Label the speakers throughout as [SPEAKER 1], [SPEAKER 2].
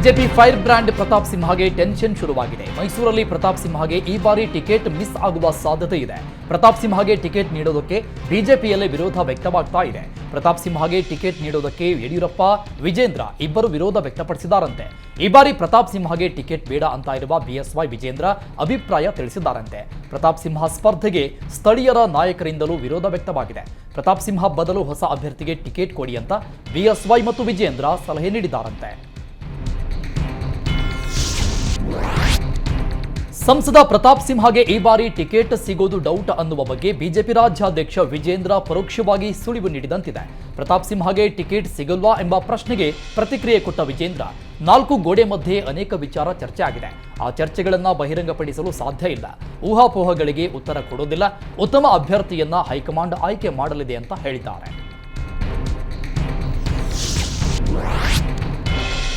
[SPEAKER 1] BJP fire brand Pratap ಸಿಂಹಗೆ tension ಶುರುವಾಗಿದೆ. ಮೈಸೂರಲ್ಲಿ ಪ್ರತಾಪ್ ಸಿಂಹಗೆ ಈ ಬಾರಿ ಟಿಕೆಟ್ ಮಿಸ್ ಆಗುವ ಸಾಧ್ಯತೆ ಇದೆ. ಪ್ರತಾಪ್ ಸಿಂಹಗೆ ಟಿಕೆಟ್ ನೀಡೋದಕ್ಕೆ ಬಿಜೆಪಿಯಲ್ಲೇ ವಿರೋಧ ವ್ಯಕ್ತವಾಗ್ತಾ ಇದೆ. ಪ್ರತಾಪ್ ಸಿಂಹಗೆ ಟಿಕೆಟ್ ನೀಡೋದಕ್ಕೆ ಯಡಿಯೂರಪ್ಪ, ವಿಜೇಂದ್ರ ಇಬ್ಬರು ವಿರೋಧ ವ್ಯಕ್ತಪಡಿಸಿದಾರಂತೆ. ಈ ಬಾರಿ ಪ್ರತಾಪ್ ಸಿಂಹಗೆ ಟಿಕೆಟ್ ಬೇಡ ಅಂತ ಇರುವ ಬಿಎಸ್ವೈ ವಿಜೇಂದ್ರ ಅಭಿಪ್ರಾಯ ತಿಳಿಸಿದ್ದಾರಂತೆ ಪ್ರತಾಪ್ ಸಿಂಹ ಸ್ಪರ್ಧೆಗೆ ಸ್ಥಳೀಯರ ನಾಯಕರಿಂದಲೂ ವಿರೋಧ ವ್ಯಕ್ತವಾಗಿದೆ. ಪ್ರತಾಪ್ ಸಿಂಹ ಬದಲು ಹೊಸ ಅಭ್ಯರ್ಥಿಗೆ ಟಿಕೆಟ್ ಕೊಡಿ ಅಂತ ಬಿಎಸ್ವೈ ಮತ್ತು ವಿಜೇಂದ್ರ ಸಲಹೆ ನೀಡಿದ್ದಾರಂತೆ ಸಂಸದ ಪ್ರತಾಪ್ ಸಿಂಹಗೆ ಈ ಬಾರಿ ಟಿಕೆಟ್ ಸಿಗೋದು ಡೌಟ್ ಅನ್ನುವ ಬಗ್ಗೆ ಬಿಜೆಪಿ ರಾಜ್ಯಾಧ್ಯಕ್ಷ ವಿಜೇಂದ್ರ ಪರೋಕ್ಷವಾಗಿ ಸುಳಿವು ನೀಡಿದಂತಿದೆ. ಪ್ರತಾಪ್ ಸಿಂಹಗೆ ಟಿಕೆಟ್ ಸಿಗಲ್ವಾ ಎಂಬ ಪ್ರಶ್ನೆಗೆ ಪ್ರತಿಕ್ರಿಯೆ ಕೊಟ್ಟ ವಿಜೇಂದ್ರ, ನಾಲ್ಕು ಗೋಡೆ ಮಧ್ಯೆ ಅನೇಕ ವಿಚಾರ ಚರ್ಚೆ ಆಗಿದೆ. ಆ ಚರ್ಚೆಗಳನ್ನ ಬಹಿರಂಗಪಡಿಸಲು ಸಾಧ್ಯ ಇಲ್ಲ. ಊಹಾಪೋಹಗಳಿಗೆ ಉತ್ತರ ಕೊಡೋದಿಲ್ಲ. ಉತ್ತಮ ಅಭ್ಯರ್ಥಿಯನ್ನ ಹೈಕಮಾಂಡ್ ಆಯ್ಕೆ ಮಾಡಲಿದೆ ಅಂತ ಹೇಳಿದ್ದಾರೆ.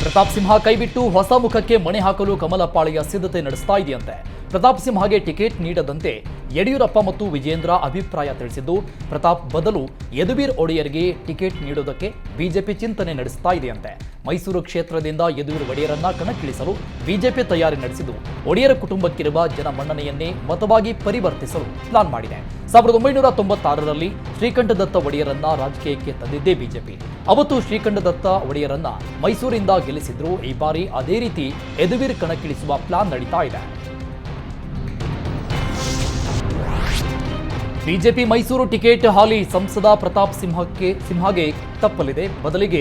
[SPEAKER 1] ಪ್ರತಾಪ್ ಸಿಂಹ ಕೈಬಿಟ್ಟು ಹೊಸ ಮುಖಕ್ಕೆ ಮಣೆ ಹಾಕಲು ಕಮಲಪ್ಪಾಳೆಯ ಸಿದ್ಧತೆ ನಡೆಸ್ತಾ ಇದೆಯಂತೆ. ಪ್ರತಾಪ್ ಸಿಂಹಗೆ ಟಿಕೆಟ್ ನೀಡದಂತೆ ಯಡಿಯೂರಪ್ಪ ಮತ್ತು ವಿಜೇಂದ್ರ ಅಭಿಪ್ರಾಯ ತಿಳಿಸಿದ್ದು, ಪ್ರತಾಪ್ ಬದಲು ಯದುವೀರ್ ಒಡೆಯರ್ಗೆ ಟಿಕೆಟ್ ನೀಡುವುದಕ್ಕೆ ಬಿಜೆಪಿ ಚಿಂತನೆ ನಡೆಸ್ತಾ ಇದೆಯಂತೆ. ಮೈಸೂರು ಕ್ಷೇತ್ರದಿಂದ ಯದುವೀರ್ ಒಡೆಯರನ್ನ ಕಣಕ್ಕಿಳಿಸಲು ಬಿಜೆಪಿ ತಯಾರಿ ನಡೆಸಿದ್ದು, ಒಡೆಯರ ಕುಟುಂಬಕ್ಕಿರುವ ಜನಮನ್ನಣೆಯನ್ನೇ ಮತವಾಗಿ ಪರಿವರ್ತಿಸಲು ಪ್ಲಾನ್ ಮಾಡಿದೆ. ಸಾವಿರದ ಒಂಬೈನೂರ ತೊಂಬತ್ತಾರರಲ್ಲಿ ಶ್ರೀಕಂಠದತ್ತ ಒಡೆಯರನ್ನ ರಾಜಕೀಯಕ್ಕೆ ತಂದಿದ್ದೇ ಬಿಜೆಪಿ. ಅವತ್ತು ಶ್ರೀಕಂಠದತ್ತ ಒಡೆಯರನ್ನ ಮೈಸೂರಿಂದ ಗೆಲ್ಲಿಸಿದ್ರು. ಈ ಬಾರಿ ಅದೇ ರೀತಿ ಯದುವೀರ್ ಕಣಕ್ಕಿಳಿಸುವ ಪ್ಲಾನ್ ನಡೀತಾ ಇದೆ. ಬಿಜೆಪಿ ಮೈಸೂರು ಟಿಕೆಟ್ ಹಾಲಿ ಸಂಸದ ಪ್ರತಾಪ್ ಸಿಂಹಕ್ಕೆ ಸಿಂಹಗೆ ತಪ್ಪಲಿದೆ. ಬದಲಿಗೆ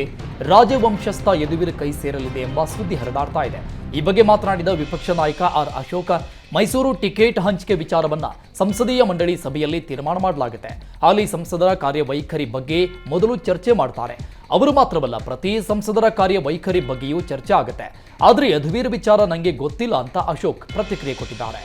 [SPEAKER 1] ರಾಜವಂಶಸ್ಥ ಯದುವೀರ ಕೈ ಸೇರಲಿದೆ ಎಂಬ ಸುದ್ದಿ ಹರಿದಾಡ್ತಾ ಇದೆ. ಈ ಬಗ್ಗೆ ಮಾತನಾಡಿದ ವಿಪಕ್ಷ ನಾಯಕ ಆರ್ ಅಶೋಕ, ಮೈಸೂರು ಟಿಕೆಟ್ ಹಂಚಿಕೆ ವಿಚಾರವನ್ನ ಸಂಸದೀಯ ಮಂಡಳಿ ಸಭೆಯಲ್ಲಿ ತೀರ್ಮಾನ ಮಾಡಲಾಗುತ್ತೆ. ಹಾಲಿ ಸಂಸದರ ಕಾರ್ಯವೈಖರಿ ಬಗ್ಗೆ ಮೊದಲು ಚರ್ಚೆ ಮಾಡ್ತಾರೆ. ಅವರು ಮಾತ್ರವಲ್ಲ, ಪ್ರತಿ ಸಂಸದರ ಕಾರ್ಯವೈಖರಿ ಬಗ್ಗೆಯೂ ಚರ್ಚೆ ಆಗುತ್ತೆ. ಆದರೆ ಯದುವೀರ್ ವಿಚಾರ ನನಗೆ ಗೊತ್ತಿಲ್ಲ ಅಂತ ಅಶೋಕ್ ಪ್ರತಿಕ್ರಿಯೆ ಕೊಟ್ಟಿದ್ದಾರೆ.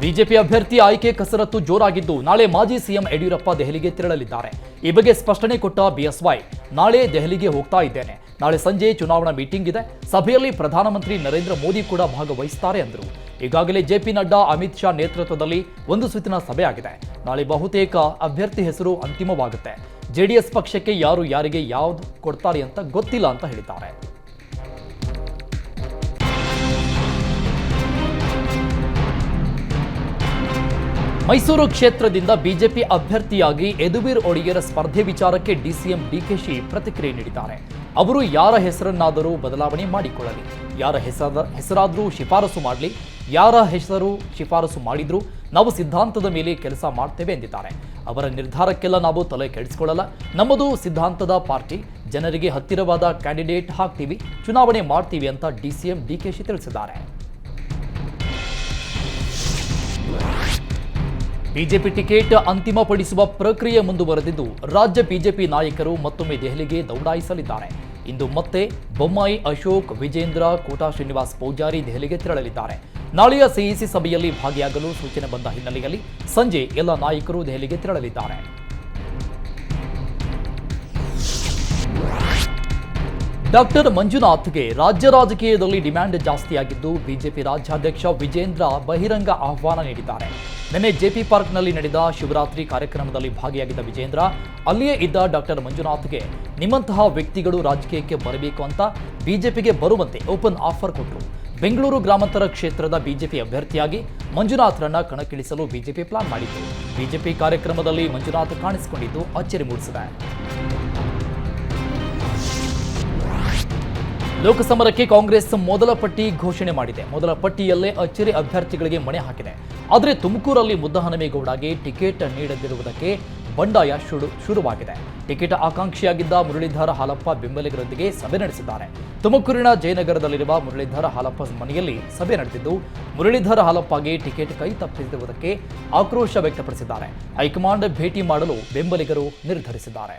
[SPEAKER 1] ಬಿಜೆಪಿ ಅಭ್ಯರ್ಥಿ ಆಯ್ಕೆ ಕಸರತ್ತು ಜೋರಾಗಿದ್ದು ನಾಳೆ ಮಾಜಿ ಸಿಎಂ ಯಡಿಯೂರಪ್ಪ ದೆಹಲಿಗೆ ತೆರಳಲಿದ್ದಾರೆ. ಈ ಬಗ್ಗೆ ಸ್ಪಷ್ಟನೆ ಕೊಟ್ಟ ಬಿಎಸ್ವೈ, ನಾಳೆ ದೆಹಲಿಗೆ ಹೋಗ್ತಾ ಇದ್ದೇನೆ. ನಾಳೆ ಸಂಜೆ ಚುನಾವಣಾ ಮೀಟಿಂಗ್ ಇದೆ. ಸಭೆಯಲ್ಲಿ ಪ್ರಧಾನಮಂತ್ರಿ ನರೇಂದ್ರ ಮೋದಿ ಕೂಡ ಭಾಗವಹಿಸುತ್ತಾರೆ ಎಂದರು ಈಗಾಗಲೇ ಜೆಪಿ ನಡ್ಡಾ, ಅಮಿತ್ ಶಾ ನೇತೃತ್ವದಲ್ಲಿ ಒಂದು ಸುತ್ತಿನ ಸಭೆ ಆಗಿದೆ. ನಾಳೆ ಬಹುತೇಕ ಅಭ್ಯರ್ಥಿ ಹೆಸರು ಅಂತಿಮವಾಗುತ್ತೆ. ಜೆಡಿಎಸ್ ಪಕ್ಷಕ್ಕೆ ಯಾರು ಯಾರಿಗೆ ಯಾವ್ದು ಕೊಡ್ತಾರೆ ಅಂತ ಗೊತ್ತಿಲ್ಲ ಅಂತ ಹೇಳಿದ್ದಾರೆ. ಮೈಸೂರು ಕ್ಷೇತ್ರದಿಂದ ಬಿಜೆಪಿ ಅಭ್ಯರ್ಥಿಯಾಗಿ ಯದುವೀರ್ ಒಡಿಯರ ಸ್ಪರ್ಧೆ ವಿಚಾರಕ್ಕೆ ಡಿಸಿಎಂ ಡಿಕೆಶಿ ಪ್ರತಿಕ್ರಿಯೆ ನೀಡಿದ್ದಾರೆ. ಅವರು ಯಾರ ಹೆಸರನ್ನಾದರೂ ಬದಲಾವಣೆ ಮಾಡಿಕೊಳ್ಳಲಿ. ಯಾರ ಹೆಸರ, ಹೆಸರಾದರೂ ಶಿಫಾರಸು ಮಾಡಲಿ. ಯಾರ ಹೆಸರು ಶಿಫಾರಸು ಮಾಡಿದ್ರು ನಾವು ಸಿದ್ಧಾಂತದ ಮೇಲೆ ಕೆಲಸ ಮಾಡ್ತೇವೆ ಎಂದಿದ್ದಾರೆ. ಅವರ ನಿರ್ಧಾರಕ್ಕೆಲ್ಲ ನಾವು ತಲೆ ಕೆಡಿಸಿಕೊಳ್ಳಲ್ಲ. ನಮ್ಮದು ಸಿದ್ಧಾಂತದ ಪಾರ್ಟಿ. ಜನರಿಗೆ ಹತ್ತಿರವಾದ ಕ್ಯಾಂಡಿಡೇಟ್ ಹಾಕ್ತೀವಿ. ಚುನಾವಣೆ ಮಾಡ್ತೀವಿ ಅಂತ ಡಿಸಿಎಂ ಡಿಕೆಶಿ ತಿಳಿಸಿದ್ದಾರೆ. ಬಿಜೆಪಿ ಟಿಕೆಟ್ ಅಂತಿಮಪಡಿಸುವ ಪ್ರಕ್ರಿಯೆ ಮುಂದುವರೆದಿದ್ದು ರಾಜ್ಯ ಬಿಜೆಪಿ ನಾಯಕರು ಮತ್ತೊಮ್ಮೆ ದೆಹಲಿಗೆ ದೌಡಾಯಿಸಲಿದ್ದಾರೆ. ಇಂದು ಮತ್ತೆ ಬೊಮ್ಮಾಯಿ ಅಶೋಕ್, ವಿಜೇಂದ್ರ, ಕೋಟಾ ಶ್ರೀನಿವಾಸ್ ಪೂಜಾರಿ ದೆಹಲಿಗೆ ತೆರಳಲಿದ್ದಾರೆ. ನಾಳೆಯ ಸಿಇಸಿ ಸಭೆಯಲ್ಲಿ ಭಾಗಿಯಾಗಲು ಸೂಚನೆ ಬಂದ ಹಿನ್ನೆಲೆಯಲ್ಲಿ ಸಂಜೆ ಎಲ್ಲ ನಾಯಕರು ದೆಹಲಿಗೆ ತೆರಳಲಿದ್ದಾರೆ. ಡಾಕ್ಟರ್ ಮಂಜುನಾಥ್ಗೆ ರಾಜ್ಯ ರಾಜಕೀಯದಲ್ಲಿ ಡಿಮ್ಯಾಂಡ್ ಜಾಸ್ತಿಯಾಗಿದ್ದು ಬಿಜೆಪಿ ರಾಜ್ಯಾಧ್ಯಕ್ಷ ವಿಜೇಂದ್ರ ಬಹಿರಂಗ ಆಹ್ವಾನ ನೀಡಿದ್ದಾರೆ. ನಿನ್ನೆ ಜೆಪಿ ಪಾರ್ಕ್ನಲ್ಲಿ ನಡೆದ ಶಿವರಾತ್ರಿ ಕಾರ್ಯಕ್ರಮದಲ್ಲಿ ಭಾಗಿಯಾಗಿದ್ದ ವಿಜೇಂದ್ರ, ಅಲ್ಲಿಯೇ ಇದ್ದ ಡಾಕ್ಟರ್ ಮಂಜುನಾಥ್ಗೆ ನಿಮ್ಮಂತಹ ವ್ಯಕ್ತಿಗಳು ರಾಜಕೀಯಕ್ಕೆ ಬರಬೇಕು ಅಂತ ಬಿಜೆಪಿಗೆ ಬರುವಂತೆ ಓಪನ್ ಆಫರ್ ಕೊಟ್ಟರು. ಬೆಂಗಳೂರು ಗ್ರಾಮಾಂತರ ಕ್ಷೇತ್ರದ ಬಿಜೆಪಿ ಅಭ್ಯರ್ಥಿಯಾಗಿ ಮಂಜುನಾಥ್ರನ್ನ ಕಣಕ್ಕಿಳಿಸಲು ಬಿಜೆಪಿ ಪ್ಲಾನ್ ಮಾಡಿತ್ತು. ಬಿಜೆಪಿ ಕಾರ್ಯಕ್ರಮದಲ್ಲಿ ಮಂಜುನಾಥ್ ಕಾಣಿಸಿಕೊಂಡಿದ್ದು ಅಚ್ಚರಿ ಮೂಡಿಸಿದೆ. ಲೋಕಸಮರಕ್ಕೆ ಕಾಂಗ್ರೆಸ್ ಮೊದಲ ಪಟ್ಟಿ ಘೋಷಣೆ ಮಾಡಿದೆ. ಮೊದಲ ಪಟ್ಟಿಯಲ್ಲೇ ಅಚ್ಚರಿ ಅಭ್ಯರ್ಥಿಗಳಿಗೆ ಮಣೆ ಹಾಕಿದೆ. ಆದರೆ ತುಮಕೂರಲ್ಲಿ ಮುದ್ದಹನುಮೇಗೌಡಗೆ ಟಿಕೆಟ್ ನೀಡದಿರುವುದಕ್ಕೆ ಬಂಡಾಯ ಶುರು, ಶುರುವಾಗಿದೆ. ಟಿಕೆಟ್ ಆಕಾಂಕ್ಷಿಯಾಗಿದ್ದ ಮುರಳೀಧರ ಹಾಲಪ್ಪ ಬೆಂಬಲಿಗರೊಂದಿಗೆ ಸಭೆ ನಡೆಸಿದ್ದಾರೆ. ತುಮಕೂರಿನ ಜಯನಗರದಲ್ಲಿರುವ ಮುರಳೀಧರ ಹಾಲಪ್ಪ ಮನೆಯಲ್ಲಿ ಸಭೆ ನಡೆದಿದ್ದು, ಮುರಳೀಧರ ಹಾಲಪ್ಪಗೆ ಟಿಕೆಟ್ ಕೈ ತಪ್ಪಿಸಿರುವುದಕ್ಕೆ ಆಕ್ರೋಶ ವ್ಯಕ್ತಪಡಿಸಿದ್ದಾರೆ. ಹೈಕಮಾಂಡ್ ಭೇಟಿ ಮಾಡಲು ಬೆಂಬಲಿಗರು ನಿರ್ಧರಿಸಿದ್ದಾರೆ.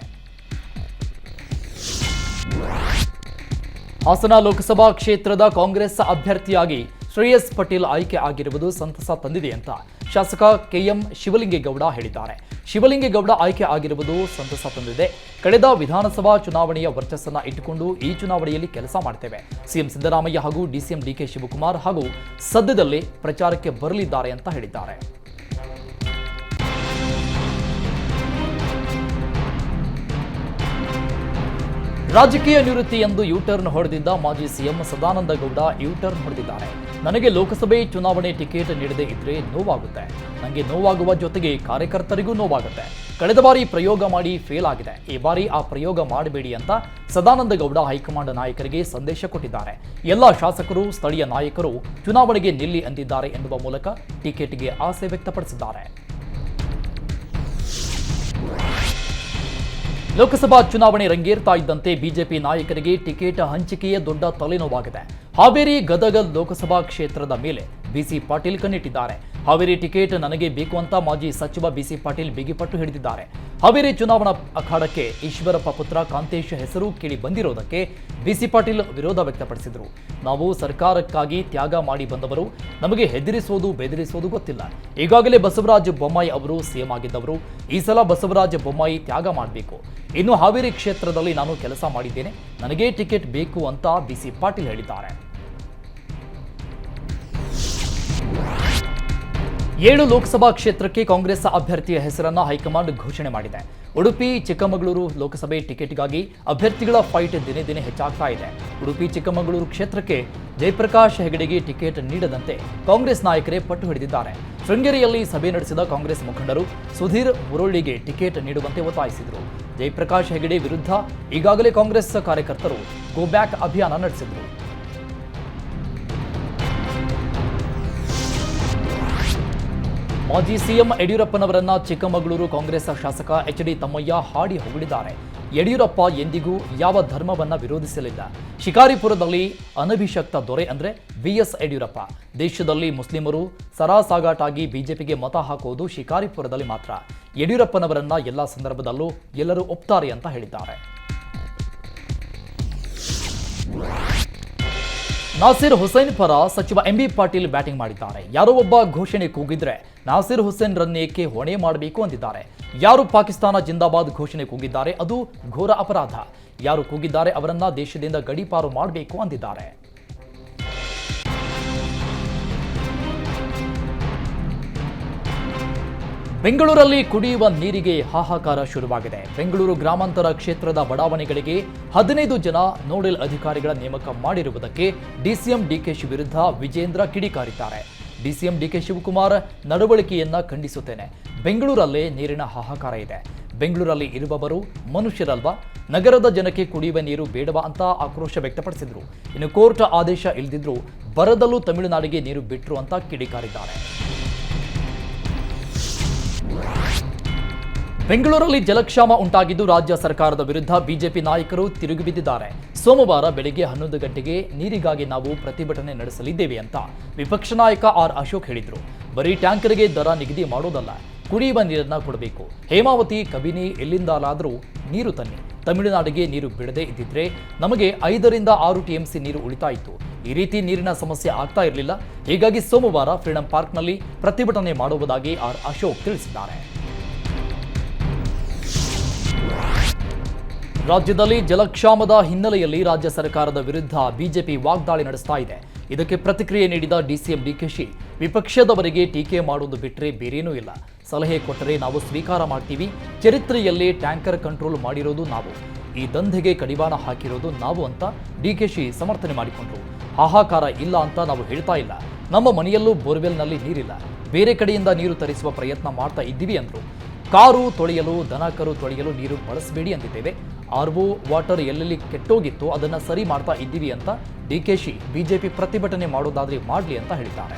[SPEAKER 1] ಹಾಸನ ಲೋಕಸಭಾ ಕ್ಷೇತ್ರದ ಕಾಂಗ್ರೆಸ್ ಅಭ್ಯರ್ಥಿಯಾಗಿ ಶ್ರೇಯಸ್ ಪಟೇಲ್ ಆಯ್ಕೆ ಆಗಿರುವುದು ಸಂತಸ ತಂದಿದೆ ಅಂತ ಶಾಸಕ ಕೆಎಂ ಶಿವಲಿಂಗೇಗೌಡ ಹೇಳಿದ್ದಾರೆ. ಶಿವಲಿಂಗೇಗೌಡ ಆಯ್ಕೆ ಆಗಿರುವುದು ಸಂತಸ ತಂದಿದೆ. ಕಳೆದ ವಿಧಾನಸಭಾ ಚುನಾವಣೆಯ ವರ್ಚಸ್ಸನ್ನು ಇಟ್ಟುಕೊಂಡು ಈ ಚುನಾವಣೆಯಲ್ಲಿ ಕೆಲಸ ಮಾಡ್ತೇವೆ. ಸಿಎಂ ಸಿದ್ದರಾಮಯ್ಯ ಹಾಗೂ ಡಿಸಿಎಂ ಡಿಕೆ ಶಿವಕುಮಾರ್ ಹಾಗೂ ಸದ್ಯದಲ್ಲೇ ಪ್ರಚಾರಕ್ಕೆ ಬರಲಿದ್ದಾರೆ ಅಂತ ಹೇಳಿದ್ದಾರೆ. ರಾಜಕೀಯ ನಿವೃತ್ತಿ ಎಂದು ಯೂಟರ್ನ್ ಹೊಡೆದಿದ್ದ ಮಾಜಿ ಸಿಎಂ ಸದಾನಂದ ಗೌಡ ಯೂಟರ್ನ್ ಹೊಡೆದಿದ್ದಾರೆ. ನನಗೆ ಲೋಕಸಭೆ ಚುನಾವಣೆ ಟಿಕೆಟ್ ನೀಡದೇ ಇದ್ರೆ ನೋವಾಗುತ್ತೆ. ನನಗೆ ನೋವಾಗುವ ಜೊತೆಗೆ ಕಾರ್ಯಕರ್ತರಿಗೂ ನೋವಾಗುತ್ತೆ. ಕಳೆದ ಬಾರಿ ಪ್ರಯೋಗ ಮಾಡಿ ಫೇಲ್ ಆಗಿದೆ. ಈ ಬಾರಿ ಆ ಪ್ರಯೋಗ ಮಾಡಬೇಡಿ ಅಂತ ಸದಾನಂದ ಗೌಡ ಹೈಕಮಾಂಡ್ ನಾಯಕರಿಗೆ ಸಂದೇಶ ಕೊಟ್ಟಿದ್ದಾರೆ. ಎಲ್ಲ ಶಾಸಕರು, ಸ್ಥಳೀಯ ನಾಯಕರು ಚುನಾವಣೆಗೆ ನಿಲ್ಲಿ ಅಂದಿದ್ದಾರೆ ಎನ್ನುವ ಮೂಲಕ ಟಿಕೆಟ್ಗೆ ಆಸೆ ವ್ಯಕ್ತಪಡಿಸಿದ್ದಾರೆ. ಲೋಕಸಭಾ ಚುನಾವಣೆ ರಂಗೇರ್ತಾ ಇದ್ದಂತೆ ಬಿಜೆಪಿ ನಾಯಕರಿಗೆ ಟಿಕೆಟ್ ಹಂಚಿಕೆಯೇ ದೊಡ್ಡ ತಲೆನೋವಾಗಿದೆ. ಹಾವೇರಿ ಗದಗ ಲೋಕಸಭಾ ಕ್ಷೇತ್ರದ ಮೇಲೆ ಬಿಸಿ ಪಾಟೀಲ್ ಕಣ್ಣಿಟ್ಟಿದ್ದಾರೆ. ಹಾವೇರಿ ಟಿಕೆಟ್ ನನಗೆ ಬೇಕು ಅಂತ ಮಾಜಿ ಸಚಿವ ಬಿಸಿ ಪಾಟೀಲ್ ಬಿಗಿಪಟ್ಟು ಹಿಡಿದಿದ್ದಾರೆ. ಹಾವೇರಿ ಚುನಾವಣಾ ಅಖಾಡಕ್ಕೆ ಈಶ್ವರಪ್ಪ ಪುತ್ರ ಕಾಂತೇಶ್ ಹೆಸರು ಕೇಳಿ ಬಂದಿರೋದಕ್ಕೆ ಬಿಸಿ ಪಾಟೀಲ್ ವಿರೋಧ ವ್ಯಕ್ತಪಡಿಸಿದರು. ನಾವು ಸರ್ಕಾರಕ್ಕಾಗಿ ತ್ಯಾಗ ಮಾಡಿ ಬಂದವರು, ನಮಗೆ ಹೆದರಿಸೋದು ಬೆದರಿಸೋದು ಗೊತ್ತಿಲ್ಲ. ಈಗಾಗಲೇ ಬಸವರಾಜ ಬೊಮ್ಮಾಯಿ ಅವರು ಸಿಎಂ ಆಗಿದ್ದವರು, ಈ ಸಲ ಬಸವರಾಜ ಬೊಮ್ಮಾಯಿ ತ್ಯಾಗ ಮಾಡಬೇಕು. ಇನ್ನು ಹಾವೇರಿ ಕ್ಷೇತ್ರದಲ್ಲಿ ನಾನು ಕೆಲಸ ಮಾಡಿದ್ದೇನೆ, ನನಗೆ ಟಿಕೆಟ್ ಬೇಕು ಅಂತ ಬಿಸಿ ಪಾಟೀಲ್ ಹೇಳಿದ್ದಾರೆ. ಏಳು ಲೋಕಸಭಾ ಕ್ಷೇತ್ರಕ್ಕೆ ಕಾಂಗ್ರೆಸ್ ಅಭ್ಯರ್ಥಿಯ ಹೆಸರನ್ನು ಹೈಕಮಾಂಡ್ ಘೋಷಣೆ ಮಾಡಿದೆ. ಉಡುಪಿ, ಚಿಕ್ಕಮಗಳೂರು ಲೋಕಸಭೆ ಟಿಕೆಟ್ಗಾಗಿ ಅಭ್ಯರ್ಥಿಗಳ ಫೈಟ್ ದಿನೇ ದಿನೇ ಹೆಚ್ಚಾಗ್ತಾ ಇದೆ. ಉಡುಪಿ, ಚಿಕ್ಕಮಗಳೂರು ಕ್ಷೇತ್ರಕ್ಕೆ ಜಯಪ್ರಕಾಶ್ ಹೆಗಡೆಗೆ ಟಿಕೆಟ್ ನೀಡದಂತೆ ಕಾಂಗ್ರೆಸ್ ನಾಯಕರೇ ಪಟ್ಟು ಹಿಡಿದಿದ್ದಾರೆ. ಶೃಂಗೇರಿಯಲ್ಲಿ ಸಭೆ ನಡೆಸಿದ ಕಾಂಗ್ರೆಸ್ ಮುಖಂಡರು ಸುಧೀರ್ ಮುರೊಳ್ಳಿಗೆ ಟಿಕೆಟ್ ನೀಡುವಂತೆ ಒತ್ತಾಯಿಸಿದರು. ಜಯಪ್ರಕಾಶ್ ಹೆಗಡೆ ವಿರುದ್ಧ ಈಗಾಗಲೇ ಕಾಂಗ್ರೆಸ್ ಕಾರ್ಯಕರ್ತರು ಗೋ ಬ್ಯಾಕ್ ಅಭಿಯಾನ ನಡೆಸಿದರು. ಮಾಜಿ ಸಿಎಂ ಯಡಿಯೂರಪ್ಪನವರನ್ನ ಚಿಕ್ಕಮಗಳೂರು ಕಾಂಗ್ರೆಸ್ ಶಾಸಕ ಎಚ್ ಡಿ ತಮ್ಮಯ್ಯ ಹಾಡಿ ಹೊಗಳಿದ್ದಾರೆ. ಯಡಿಯೂರಪ್ಪ ಎಂದಿಗೂ ಯಾವ ಧರ್ಮವನ್ನ ವಿರೋಧಿಸಲಿಲ್ಲ. ಶಿಕಾರಿಪುರದಲ್ಲಿ ಅನಭಿಷಕ್ತ ದೊರೆ ಅಂದ್ರೆ ಬಿಎಸ್ ಯಡಿಯೂರಪ್ಪ. ದೇಶದಲ್ಲಿ ಮುಸ್ಲಿಮರು ಸರಾಸಾಗಾಟಾಗಿ ಬಿಜೆಪಿಗೆ ಮತ ಹಾಕುವುದು ಶಿಕಾರಿಪುರದಲ್ಲಿ ಮಾತ್ರ. ಯಡಿಯೂರಪ್ಪನವರನ್ನ ಎಲ್ಲ ಸಂದರ್ಭದಲ್ಲೂ ಎಲ್ಲರೂ ಒಪ್ತಾರೆ ಅಂತ ಹೇಳಿದ್ದಾರೆ. ನಾಸಿರ್ ಹುಸೇನ್ ಪರ ಸಚಿವ ಎಂಬಿ ಪಾಟೀಲ್ ಬ್ಯಾಟಿಂಗ್ ಮಾಡಿದ್ದಾರೆ. ಯಾರೋ ಒಬ್ಬ ಘೋಷಣೆ ಕೂಗಿದ್ರೆ ನಾಸಿರ್ ಹುಸೇನ್ ರನ್ ಏಕೆ ಹೊಣೆ ಮಾಡಬೇಕು ಅಂದಿದ್ದಾರೆ. ಯಾರು ಪಾಕಿಸ್ತಾನ ಜಿಂದಾಬಾದ್ ಘೋಷಣೆ ಕೂಗಿದ್ದಾರೆ ಅದು ಘೋರ ಅಪರಾಧ. ಯಾರು ಕೂಗಿದ್ದಾರೆ ಅವರನ್ನ ದೇಶದಿಂದ ಗಡೀಪಾರು ಮಾಡಬೇಕು ಅಂದಿದ್ದಾರೆ. ಬೆಂಗಳೂರಲ್ಲಿ ಕುಡಿಯುವ ನೀರಿಗೆ ಹಾಹಾಕಾರ ಶುರುವಾಗಿದೆ. ಬೆಂಗಳೂರು ಗ್ರಾಮಾಂತರ ಕ್ಷೇತ್ರದ ಬಡಾವಣೆಗಳಿಗೆ ಹದಿನೈದು ಜನ ನೋಡೆಲ್ ಅಧಿಕಾರಿಗಳ ನೇಮಕ ಮಾಡಿರುವುದಕ್ಕೆ ಡಿಸಿಎಂ ಡಿಕೆಶಿ ವಿರುದ್ಧ ವಿಜೇಂದ್ರ ಕಿಡಿಕಾರಿದ್ದಾರೆ. ಡಿಸಿಎಂ ಡಿಕೆ ಶಿವಕುಮಾರ್, ನಡವಳಿಕೆಯನ್ನ ಖಂಡಿಸುತ್ತೇನೆ. ಬೆಂಗಳೂರಲ್ಲೇ ನೀರಿನ ಹಾಹಾಕಾರ ಇದೆ. ಬೆಂಗಳೂರಲ್ಲಿ ಇರುವವರು ಮನುಷ್ಯರಲ್ವಾ? ನಗರದ ಜನಕ್ಕೆ ಕುಡಿಯುವ ನೀರು ಬೇಡವಾ ಅಂತ ಆಕ್ರೋಶ ವ್ಯಕ್ತಪಡಿಸಿದ್ರು. ಇನ್ನು ಕೋರ್ಟ್ ಆದೇಶ ಇಲ್ದಿದ್ರು ಬರದಲ್ಲೂ ತಮಿಳುನಾಡಿಗೆ ನೀರು ಬಿಟ್ರು ಅಂತ ಕಿಡಿಕಾರಿದ್ದಾರೆ. ಬೆಂಗಳೂರಲ್ಲಿ ಜಲಕ್ಷಾಮ ಉಂಟಾಗಿದ್ದು ರಾಜ್ಯ ಸರ್ಕಾರದ ವಿರುದ್ಧ ಬಿಜೆಪಿ ನಾಯಕರು ತಿರುಗಿಬಿದ್ದಿದ್ದಾರೆ ಸೋಮವಾರ ಬೆಳಗ್ಗೆ ಹನ್ನೊಂದು ಗಂಟೆಗೆ ನೀರಿಗಾಗಿ ನಾವು ಪ್ರತಿಭಟನೆ ನಡೆಸಲಿದ್ದೇವೆ ಅಂತ ವಿಪಕ್ಷ ನಾಯಕ ಆರ್ ಅಶೋಕ್ ಹೇಳಿದರು. ಬರೀ ಟ್ಯಾಂಕರ್ಗೆ ದರ ನಿಗದಿ ಮಾಡೋದಲ್ಲ, ಕುಡಿಯುವ ನೀರನ್ನ ಕೊಡಬೇಕು. ಹೇಮಾವತಿ, ಕಬಿನಿ ಎಲ್ಲಿಂದಲಾದರೂ ನೀರು ತನ್ನಿ. ತಮಿಳುನಾಡಿಗೆ ನೀರು ಬಿಡದೇ ಇದ್ದಿದ್ರೆ ನಮಗೆ ಐದರಿಂದ ಆರು ಟಿಎಂಸಿ ನೀರು ಉಳಿತಾಯಿತು ಈ ರೀತಿ ನೀರಿನ ಸಮಸ್ಯೆ ಆಗ್ತಾ ಇರಲಿಲ್ಲ. ಹೀಗಾಗಿ ಸೋಮವಾರ ಫ್ರೀಡಂ ಪಾರ್ಕ್ನಲ್ಲಿ ಪ್ರತಿಭಟನೆ ಮಾಡುವುದಾಗಿ ಆರ್ ಅಶೋಕ್ ತಿಳಿಸಿದ್ದಾರೆ. ರಾಜ್ಯದಲ್ಲಿ ಜಲಕ್ಷಾಮದ ಹಿನ್ನೆಲೆಯಲ್ಲಿ ರಾಜ್ಯ ಸರ್ಕಾರದ ವಿರುದ್ಧ ಬಿಜೆಪಿ ವಾಗ್ದಾಳಿ ನಡೆಸ್ತಾ ಇದೆ. ಇದಕ್ಕೆ ಪ್ರತಿಕ್ರಿಯೆ ನೀಡಿದ ಡಿಸಿಎಂ ಡಿಕೆಶಿ ವಿಪಕ್ಷದವರಿಗೆ ಟೀಕೆ ಮಾಡುವುದು ಬಿಟ್ಟರೆ ಬೇರೇನೂ ಇಲ್ಲ. ಸಲಹೆ ಕೊಟ್ಟರೆ ನಾವು ಸ್ವೀಕಾರ ಮಾಡ್ತೀವಿ, ಚರಿತ್ರೆಯಲ್ಲಿ ಟ್ಯಾಂಕರ್ ಕಂಟ್ರೋಲ್ ಮಾಡಿರೋದು ನಾವು. ಈ ದಂಧೆಗೆ ಕಡಿವಾಣ ಹಾಕಿರೋದು ನಾವು ಅಂತ ಡಿಕೆಶಿ ಸಮರ್ಥನೆ ಮಾಡಿಕೊಂಡರು. ಹಾಹಾಕಾರ ಇಲ್ಲ ಅಂತ ನಾವು ಹೇಳ್ತಾ ಇಲ್ಲ. ನಮ್ಮ ಮನೆಯಲ್ಲೂ ಬೋರ್ವೆಲ್ನಲ್ಲಿ ನೀರಿಲ್ಲ. ಬೇರೆ ಕಡೆಯಿಂದ ನೀರು ತರಿಸುವ ಪ್ರಯತ್ನ ಮಾಡ್ತಾ ಇದ್ದೀವಿ ಅಂದ್ರು. ಕಾರು ತೊಳೆಯಲು ದನಕರು ತೊಳೆಯಲು ನೀರು ಬಳಸಬೇಡಿ ಅಂದಿದ್ದೇವೆ. ಆರ್ಒ ವಾಟರ್ ಎಲ್ಲೆಲ್ಲಿ ಕೆಟ್ಟೋಗಿತ್ತು ಅದನ್ನ ಸರಿ ಮಾಡ್ತಾ ಇದ್ದೀವಿ ಅಂತ ಡಿ ಕೆ ಶಿ ಬಿಜೆಪಿ ಪ್ರತಿಭಟನೆ ಮಾಡೋದಾದ್ರೆ ಮಾಡಲಿ ಅಂತ ಹೇಳಿದ್ದಾರೆ.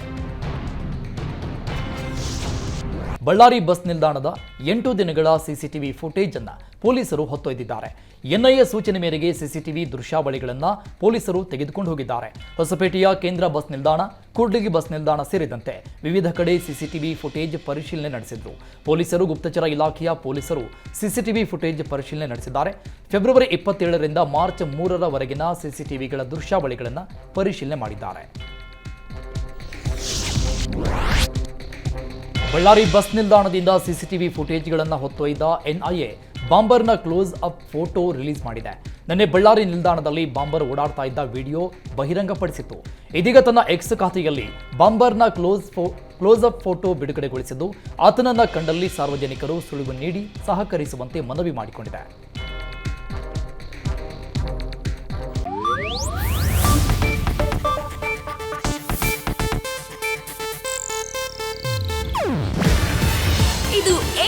[SPEAKER 1] ಬಳ್ಳಾರಿ ಬಸ್ ನಿಲ್ದಾಣದ ಎಂಟು ದಿನಗಳ ಸಿಸಿಟಿವಿ ಫುಟೇಜ್ ಅನ್ನ ಪೊಲೀಸರು ಹೊತ್ತೊಯ್ದಿದ್ದಾರೆ. ಎನ್ಐಎ ಸೂಚನೆ ಮೇರೆಗೆ ಸಿಸಿಟಿವಿ ದೃಶ್ಯಾವಳಿಗಳನ್ನು ಪೊಲೀಸರು ತೆಗೆದುಕೊಂಡು ಹೋಗಿದ್ದಾರೆ. ಹೊಸಪೇಟೆಯ ಕೇಂದ್ರ ಬಸ್ ನಿಲ್ದಾಣ, ಕೂಡ್ಲಿಗಿ ಬಸ್ ನಿಲ್ದಾಣ ಸೇರಿದಂತೆ ವಿವಿಧ ಕಡೆ ಸಿಸಿಟಿವಿ ಫುಟೇಜ್ ಪರಿಶೀಲನೆ ನಡೆಸಿದ್ರು. ಪೊಲೀಸರು ಗುಪ್ತಚರ ಇಲಾಖೆಯ ಪೊಲೀಸರು ಸಿಸಿಟಿವಿ ಫುಟೇಜ್ ಪರಿಶೀಲನೆ ನಡೆಸಿದ್ದಾರೆ. ಫೆಬ್ರವರಿ ಇಪ್ಪತ್ತೇಳರಿಂದ ಮಾರ್ಚ್ ಮೂರರವರೆಗಿನ ಸಿಸಿಟಿವಿಗಳ ದೃಶ್ಯಾವಳಿಗಳನ್ನು ಪರಿಶೀಲನೆ ಮಾಡಿದ್ದಾರೆ. ಬಳ್ಳಾರಿ ಬಸ್ ನಿಲ್ದಾಣದಿಂದ ಸಿಸಿಟಿವಿ ಫುಟೇಜ್ಗಳನ್ನು ಹೊತ್ತೊಯ್ದ ಎನ್ಐಎ ಬಾಂಬರ್ನ ಕ್ಲೋಸ್ ಅಪ್ ಫೋಟೋ ರಿಲೀಸ್ ಮಾಡಿದೆ. ನಿನ್ನೆ ಬಳ್ಳಾರಿ ನಿಲ್ದಾಣದಲ್ಲಿ ಬಾಂಬರ್ ಓಡಾಡ್ತಾ ಇದ್ದ ವಿಡಿಯೋ ಬಹಿರಂಗಪಡಿಸಿತ್ತು. ಇದೀಗ ತನ್ನ ಎಕ್ಸ್ ಖಾತೆಯಲ್ಲಿ ಬಾಂಬರ್ನ ಕ್ಲೋಸ್ ಕ್ಲೋಸ್ ಅಪ್ ಫೋಟೋ ಬಿಡುಗಡೆಗೊಳಿಸಿದ್ದು, ಆತನನ್ನ ಕಂಡಲ್ಲಿ ಸಾರ್ವಜನಿಕರು ಸುಳಿವು ನೀಡಿ ಸಹಕರಿಸುವಂತೆ ಮನವಿ ಮಾಡಿಕೊಂಡಿದೆ.